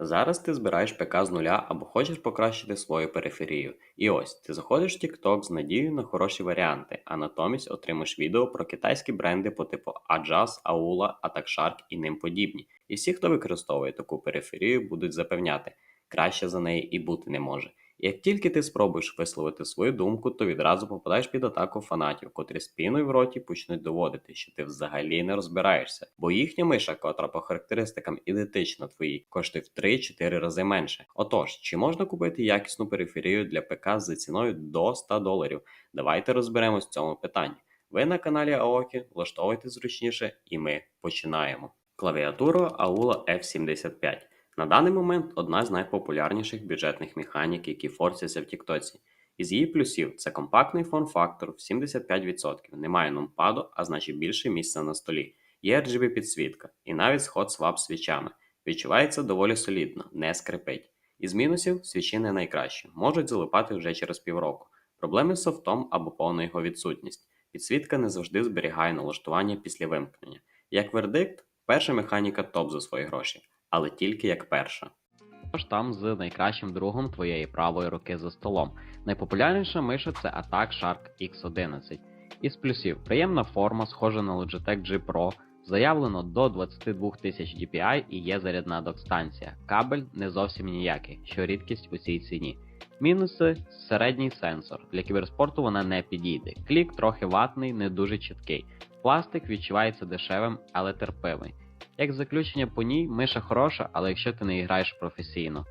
Зараз ти збираєш ПК з нуля або хочеш покращити свою периферію. І ось ти заходиш в TikTok з надією на хороші варіанти, а натомість отримаєш відео про китайські бренди по типу Ajaz, Aula, AttackShark і ним подібні. І всі, хто використовує таку периферію, будуть запевняти, краще за неї і бути не може. Як тільки ти спробуєш висловити свою думку, то відразу попадаєш під атаку фанатів, котрі з піною в роті почнуть доводити, що ти взагалі не розбираєшся, бо їхня миша, котра по характеристикам ідентична твоїй, коштує в 3-4 рази менше. Отож, чи можна купити якісну периферію для ПК за ціною до 100 доларів? Давайте розберемось в цьому питанні. Ви на каналі Аокі, влаштовуйте зручніше, і ми починаємо. Клавіатура Aula F75. На даний момент одна з найпопулярніших бюджетних механік, які форсяться в Тіктоці. Із її плюсів це компактний форм-фактор в 75%, немає нумпаду, а значить більше місця на столі. Є RGB підсвітка і навіть сход свап свічами. Відчувається доволі солідно, не скрипить. Із мінусів свічі не найкращі, можуть залипати вже через півроку. Проблеми з софтом або повна його відсутність. Підсвітка не завжди зберігає налаштування після вимкнення. Як вердикт, перша механіка топ за свої гроші, але тільки як перша. Тож там з найкращим другом твоєї правої руки за столом. Найпопулярніша миша це Attack Shark X11. Із плюсів приємна форма, схожа на Logitech G Pro, заявлено до 22 тисяч DPI і є зарядна док-станція. Кабель не зовсім ніякий, що рідкість у цій ціні. Мінуси середній сенсор. Для кіберспорту вона не підійде. Клік трохи ватний, не дуже чіткий. Пластик відчувається дешевим, але терпимий. Як заключення по ній, миша хороша, але якщо ти не граєш професійно.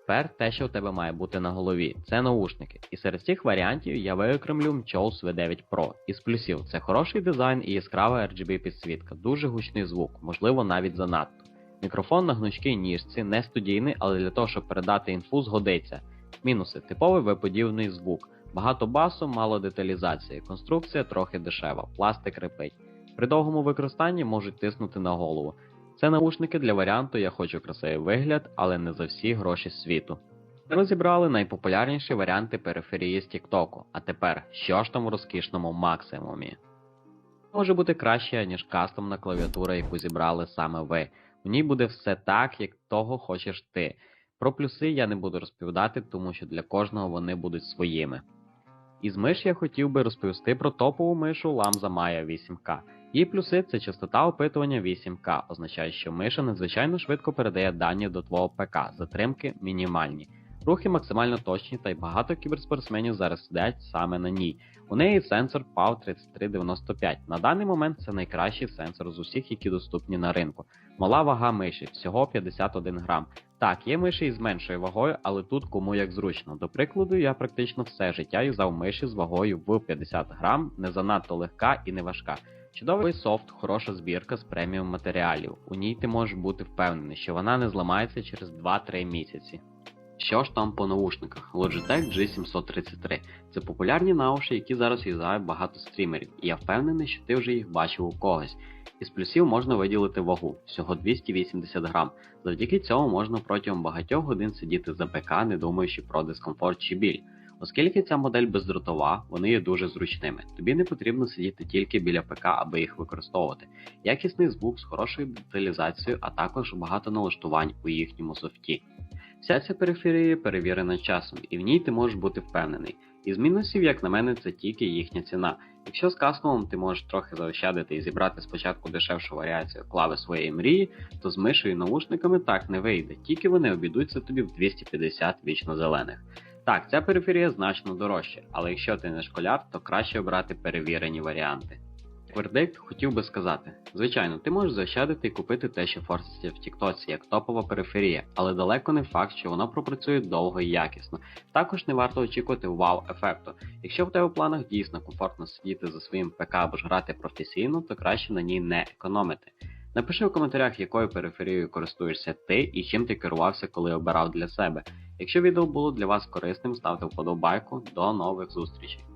Тепер те, що у тебе має бути на голові, це наушники. І серед цих варіантів я виокремлю Mchols V9 Pro. Із плюсів це хороший дизайн і яскрава RGB підсвітка, дуже гучний звук, можливо навіть занадто. Мікрофон на гнучкій ніжці, не студійний, але для того, щоб передати інфу, згодиться. Мінуси типовий виподівний звук, багато басу, мало деталізації, конструкція трохи дешева, пластик репить. При довгому використанні можуть тиснути на голову. Це наушники для варіанту Я хочу красивий вигляд, але не за всі гроші світу. Розібрали найпопулярніші варіанти периферії з TikTok. А тепер, що ж там у розкішному максимумі? Може бути краще, ніж кастомна клавіатура, яку зібрали саме ви. У ній буде все так, як того хочеш ти. Про плюси я не буду розповідати, тому що для кожного вони будуть своїми. Із миш я хотів би розповісти про топову мишу Lamza Maya 8K. Її плюси це частота опитування 8К, означає, що миша надзвичайно швидко передає дані до твого ПК, затримки мінімальні. Рухи максимально точні, та й багато кіберспортсменів зараз сидять саме на ній. У неї сенсор PAV 3395. На даний момент це найкращий сенсор з усіх, які доступні на ринку. Мала вага миші всього 51 грам. Так, є миші із меншою вагою, але тут кому як зручно. До прикладу, я практично все життя юзав миші з вагою в 50 грам, не занадто легка і не важка. Чудовий софт, хороша збірка з преміум матеріалів. У ній ти можеш бути впевнений, що вона не зламається через 2-3 місяці. Що ж там по наушниках? Logitech G733 це популярні науші, які зараз юзають багато стрімерів, і я впевнений, що ти вже їх бачив у когось. Із плюсів можна виділити вагу всього 280 грам. Завдяки цьому можна протягом багатьох годин сидіти за ПК, не думаючи про дискомфорт чи біль. Оскільки ця модель бездротова, вони є дуже зручними. Тобі не потрібно сидіти тільки біля ПК, аби їх використовувати. Якісний звук з хорошою деталізацією, а також багато налаштувань у їхньому софті. Вся ця периферія перевірена часом, і в ній ти можеш бути впевнений. Із мінусів, як на мене, це тільки їхня ціна. Якщо з кастомом ти можеш трохи заощадити і зібрати спочатку дешевшу варіацію клави своєї мрії, то з мишою і наушниками так не вийде, тільки вони обійдуться тобі в 250 вічно зелених. Так, ця периферія значно дорожча, але якщо ти не школяр, то краще обрати перевірені варіанти. Вердикт хотів би сказати: звичайно, ти можеш заощадити і купити те, що форситься в Тіктоці, як топова периферія, але далеко не факт, що воно пропрацює довго і якісно. Також не варто очікувати вау-ефекту. Якщо в тебе в планах дійсно комфортно сидіти за своїм ПК або ж грати професійно, то краще на ній не економити. Напиши в коментарях, якою периферією користуєшся ти і чим ти керувався, коли обирав для себе. Якщо відео було для вас корисним, ставте вподобайку. До нових зустрічей!